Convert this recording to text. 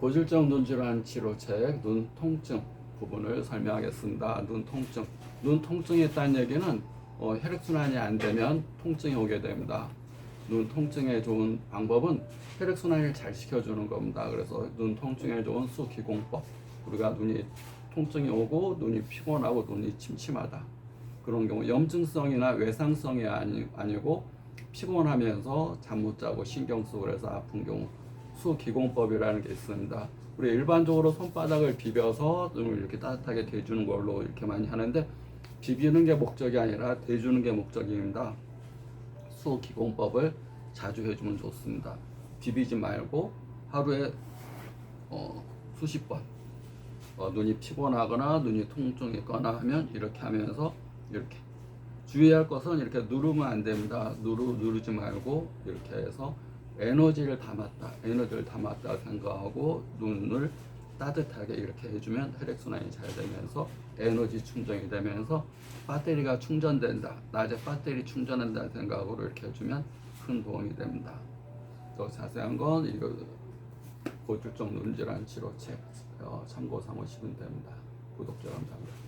고질적 눈질환 치료책 눈 통증 부분을 설명하겠습니다. 눈 통증. 눈 통증이 있다는 얘기는 어, 혈액순환이 안 되면 통증이 오게 됩니다. 눈 통증에 좋은 방법은 혈액순환을 잘 시켜주는 겁니다. 그래서 눈 통증에 좋은 수기공법. 우리가 눈이 통증이 오고 눈이 피곤하고 눈이 침침하다. 그런 경우 염증성이나 외상성이 아니, 아니고 피곤하면서 잠 못 자고 신경 쓰고 그래서 아픈 경우 수기공법이라는 게 있습니다. 우리 일반적으로 손바닥을 비벼서 눈을 이렇게 따뜻하게 대주는 걸로 이렇게 많이 하는데 비비는 게 목적이 아니라 대주는 게 목적입니다. 수기공법을 자주 해주면 좋습니다. 비비지 말고 하루에 어, 수십 번 어, 눈이 피곤하거나 눈이 통증이 있거나 하면 이렇게 하면서 이렇게 주의할 것은 이렇게 누르면 안 됩니다. 누르 누르지 말고 이렇게 해서 에너지를 담았다, 에너지를 담았다 생각하고 눈을 따뜻하게 이렇게 해주면 혈액 순환이 잘 되면서 에너지 충전이 되면서 배터리가 충전된다. 낮에 배터리 충전한다 생각으로 이렇게 해주면 큰 도움이 됩니다. 더 자세한 건 이거 고질적 눈질환 치료책 어, 참고 삼으시면 됩니다. 구독자 감사합니다.